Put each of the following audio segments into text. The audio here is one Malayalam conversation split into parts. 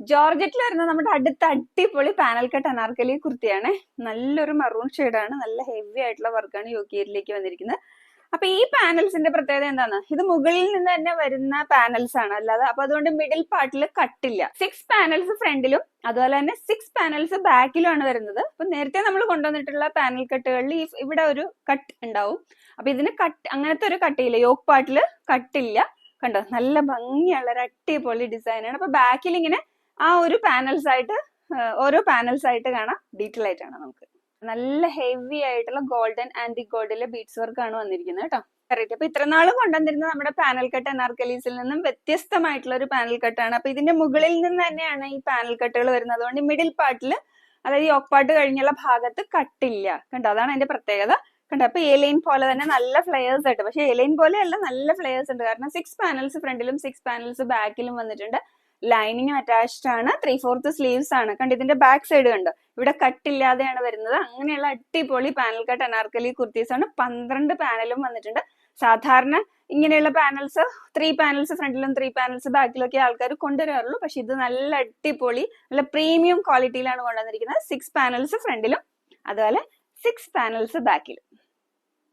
ജോർജറ്റിൽ വരുന്ന നമ്മുടെ അടുത്ത അടിപൊളി പാനൽ കട്ട് അനാർക്കലി കുർത്തിയാണ്. നല്ലൊരു മറൂൺ ആണ്. നല്ല ഹെവി ആയിട്ടുള്ള വർക്കാണ് യോക്കിയരിലേക്ക് വന്നിരിക്കുന്നത്. അപ്പൊ ഈ പാനൽസിന്റെ പ്രത്യേകത എന്താണ്? ഇത് മുകളിൽ നിന്ന് തന്നെ വരുന്ന പാനൽസ് ആണ്. അല്ലാതെ അപ്പൊ അതുകൊണ്ട് മിഡിൽ പാർട്ടിൽ കട്ടില്ല സിക്സ് പാനൽസ് ഫ്രണ്ടിലും അതുപോലെ തന്നെ സിക്സ് പാനൽസ് ബാക്കിലുമാണ് വരുന്നത്. അപ്പൊ നേരത്തെ നമ്മൾ കൊണ്ടുവന്നിട്ടുള്ള പാനൽ കട്ടുകളിൽ ഇവിടെ ഒരു കട്ട് ഉണ്ടാവും. അപ്പൊ ഇതിന് കട്ട് അങ്ങനത്തെ ഒരു കട്ടിയില്ല യോക്ക് പാർട്ടിൽ കട്ടില്ല കണ്ടോ? നല്ല ഭംഗിയുള്ള ഒരു അടിപൊളി ഡിസൈനാണ് അപ്പൊ ബാക്കിൽ ഇങ്ങനെ ആ ഒരു പാനൽസ് ആയിട്ട് ഓരോ പാനൽസ് ആയിട്ട് കാണാം. ഡീറ്റെയിൽ ആയിട്ടാണ് നമുക്ക്. നല്ല ഹെവി ആയിട്ടുള്ള ഗോൾഡൻ ആന്റി ഗോൾഡിലെ ബീഡ്സ് വർക്ക് ആണ് വന്നിരിക്കുന്നത് കേട്ടോ. കറക്റ്റ് അപ്പൊ ഇത്രനാളും കൊണ്ടുവന്നിരുന്ന നമ്മുടെ പാനൽ കട്ട് അനാർക്കലീസിൽ നിന്നും വ്യത്യസ്തമായിട്ടുള്ള ഒരു പാനൽ കട്ടാണ് അപ്പൊ ഇതിന്റെ മുകളിൽ നിന്ന് തന്നെയാണ് ഈ പാനൽ കട്ടുകൾ വരുന്നത്. അതുകൊണ്ട് മിഡിൽ പാർട്ടിൽ അതായത് യോക്ക് പാർട്ട് കഴിഞ്ഞുള്ള ഭാഗത്ത് കട്ടില്ല കണ്ടോ? അതാണ് അതിന്റെ പ്രത്യേകത. കണ്ടോ? അപ്പൊ എലൈൻ പോലെ തന്നെ നല്ല ഫ്ലെയേഴ്സ് ആയിട്ട് പക്ഷെ എലൈൻ പോലെ അല്ല നല്ല ഫ്ലെയേഴ്സ് ഉണ്ട്. കാരണം സിക്സ് പാനൽസ് ഫ്രണ്ടിലും സിക്സ് പാനൽസ് ബാക്കിലും വന്നിട്ടുണ്ട്. ലൈനിങ്ങും അറ്റാച്ച്ഡ് ആണ്. ത്രീ ഫോർത്ത് സ്ലീവ്സ് ആണ്. കണ്ട് ഇതിന്റെ ബാക്ക് സൈഡ് കണ്ടോ? ഇവിടെ കട്ടില്ലാതെയാണ് വരുന്നത്. അങ്ങനെയുള്ള അടിപൊളി പാനൽ കട്ട് അനാർക്കലി കുർത്തീസ് ആണ്. പന്ത്രണ്ട് പാനലും വന്നിട്ടുണ്ട്. സാധാരണ ഇങ്ങനെയുള്ള പാനൽസ് ത്രീ പാനൽസ് ഫ്രണ്ടിലും ത്രീ പാനൽസ് ബാക്കിലൊക്കെ ആൾക്കാർ കൊണ്ടുവരാറുള്ളൂ. പക്ഷെ ഇത് നല്ല അടിപൊളി നല്ല പ്രീമിയം ക്വാളിറ്റിയിലാണ് കൊണ്ടുവന്നിരിക്കുന്നത്. സിക്സ് പാനൽസ് ഫ്രണ്ടിലും അതുപോലെ സിക്സ് പാനൽസ് ബാക്കിലും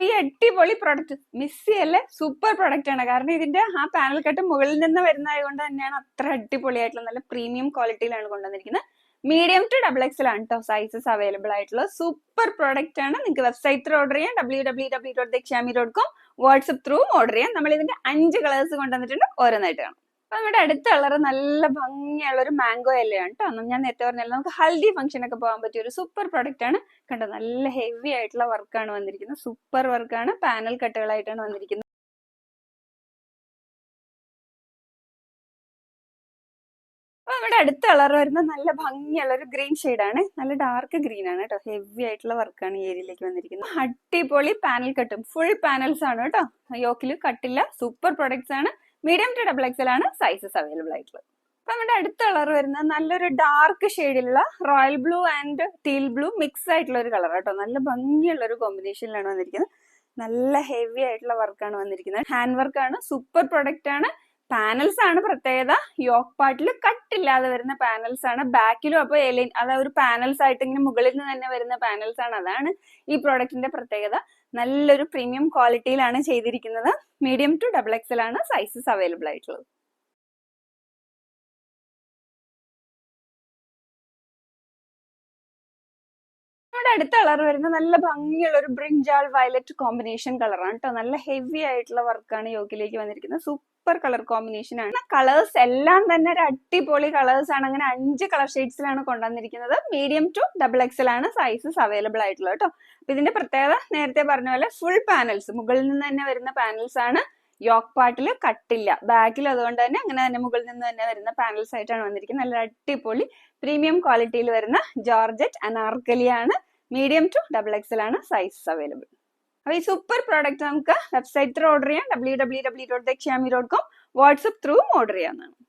ഈ അടിപൊളി പ്രൊഡക്റ്റ് മിസ് ചെയ്യല്ലേ സൂപ്പർ പ്രൊഡക്റ്റ് ആണ്. കാരണം ഇതിന്റെ ആ പാനൽ കട്ട് മുകളിൽ നിന്ന് വരുന്നതായത് കൊണ്ട് തന്നെയാണ് അത്ര അടിപൊളിയായിട്ടുള്ള നല്ല പ്രീമിയം ക്വാളിറ്റിയിലാണ് കൊണ്ടുവന്നിരിക്കുന്നത്. മീഡിയം ടു ഡബിൾ എക്സൽ ആണ് കേട്ടോ സൈസസ് അവൈലബിൾ ആയിട്ടുള്ള സൂപ്പർ പ്രോഡക്റ്റ് ആണ്. നിങ്ങൾക്ക് വെബ്സൈറ്റിൽ ഓർഡർ ചെയ്യാം. W W W dot Dakshami dot com WhatsApp ത്രൂവും order ചെയ്യാം. നമ്മൾ ഇതിന്റെ അഞ്ച് കളേഴ്സ് കൊണ്ടുവന്നിട്ടുണ്ട്. ഓരോന്നായിട്ട് കാണാം. അപ്പൊ നമ്മുടെ അടുത്ത നല്ല ഭംഗിയുള്ള ഒരു മാംഗോ ഇലയാണ് കേട്ടോ ഞാൻ നേരത്തെ പറഞ്ഞല്ലോ നമുക്ക് ഹൽദി ഫംഗ്ഷൻ ഒക്കെ പോകാൻ പറ്റിയ ഒരു സൂപ്പർ പ്രൊഡക്റ്റ് ആണ്. കണ്ടോ നല്ല ഹെവി ആയിട്ടുള്ള വർക്കാണ് വന്നിരിക്കുന്നത്. സൂപ്പർ വർക്കാണ് പാനൽ കട്ടുകളായിട്ടാണ് വന്നിരിക്കുന്നത്. നമ്മുടെ അടുത്ത കളർ വരുന്ന നല്ല ഭംഗിയുള്ള ഒരു ഗ്രീൻ ആണ്. നല്ല ഡാർക്ക് ഗ്രീൻ ആണ് കേട്ടോ ഹെവി ആയിട്ടുള്ള വർക്കാണ് ഈ ഏരിയയിലേക്ക് വന്നിരിക്കുന്നത്. അടിപൊളി പാനൽ കട്ടും. ഫുൾ പാനൽസ് ആണ് കേട്ടോ യോക്കിൽ കട്ടില്ല. സൂപ്പർ പ്രൊഡക്ട്സ് ആണ്. മീഡിയം ടു ഡബിൾ എക്സൽ ആണ് സൈസസ് അവൈലബിൾ ആയിട്ടുള്ളത്. അപ്പൊ നമ്മുടെ അടുത്ത കളർ വരുന്നത് നല്ലൊരു dark ഷെയ്ഡിലുള്ള royal blue and teal blue mix ആയിട്ടുള്ള ഒരു കളർ കേട്ടോ നല്ല ഭംഗിയുള്ള ഒരു കോമ്പിനേഷനിലാണ് വന്നിരിക്കുന്നത്. നല്ല ഹെവി ആയിട്ടുള്ള വർക്കാണ് വന്നിരിക്കുന്നത്. ഹാൻഡ് വർക്ക് ആണ്. സൂപ്പർ പ്രൊഡക്റ്റ് ആണ്. പാനൽസ് ആണ് പ്രത്യേകത. യോക്ക് പാർട്ടിൽ കട്ടില്ലാതെ വരുന്ന പാനൽസ് ആണ്. ബാക്കിലും അപ്പൊ എലൈൻ അതായത് ഒരു പാനൽസ് ആയിട്ട് ഇങ്ങനെ മുകളിൽ നിന്ന് തന്നെ വരുന്ന പാനൽസ് ആണ്. അതാണ് ഈ പ്രോഡക്റ്റിന്റെ പ്രത്യേകത. നല്ലൊരു പ്രീമിയം ക്വാളിറ്റിയിലാണ് ചെയ്തിരിക്കുന്നത്. മീഡിയം ടു ഡബിൾ എക്സൽ ആണ് സൈസസ് അവൈലബിൾ ആയിട്ടുള്ളത്. നമ്മുടെ അടുത്ത കളർ വരുന്ന നല്ല ഭംഗിയുള്ള ഒരു ബ്രിഞ്ചാൾ വയലറ്റ് കോമ്പിനേഷൻ കളറാണ് കേട്ടോ നല്ല ഹെവി ആയിട്ടുള്ള വർക്കാണ് യോഗിലേക്ക് വന്നിരിക്കുന്നത്. സൂപ്പർ കളർ കോമ്പിനേഷൻ ആണ്. കളേഴ്സ് എല്ലാം തന്നെ ഒരു അടിപൊളി കളേഴ്സ് ആണ്. അങ്ങനെ അഞ്ച് കളർ ഷെയ്ഡ്സിലാണ് കൊണ്ടുവന്നിരിക്കുന്നത്. മീഡിയം ടു ഡബിൾ എക്സൽ ആണ് സൈസസ് അവൈലബിൾ ആയിട്ടുള്ളത് കേട്ടോ. അപ്പൊ ഇതിന്റെ പ്രത്യേകത നേരത്തെ പറഞ്ഞ പോലെ ഫുൾ പാനൽസ് മുകളിൽ നിന്ന് തന്നെ വരുന്ന പാനൽസ് ആണ്. യോക്ക് പാർട്ടിൽ കട്ടില്ല ബാക്കിൽ അതുകൊണ്ട് തന്നെ അങ്ങനെ തന്നെ മുകളിൽ നിന്ന് തന്നെ വരുന്ന പാനൽസ് ആയിട്ടാണ് വന്നിരിക്കുന്നത്. നല്ല അടിപൊളി പ്രീമിയം ക്വാളിറ്റിയിൽ വരുന്ന ജോർജറ്റ് അനാർക്കലിയാണ്. മീഡിയം ടു ഡബിൾ എക്സൽ ആണ് സൈസസ് അവൈലബിൾ അപ്പൊ ഈ സൂപ്പർ പ്രോഡക്റ്റ് നമുക്ക് വെബ്സൈറ്റ് ത്രൂ ഓർഡർ ചെയ്യാം. W W W dot Dakshami dot com WhatsApp through order ചെയ്യാവുന്നതാണ്.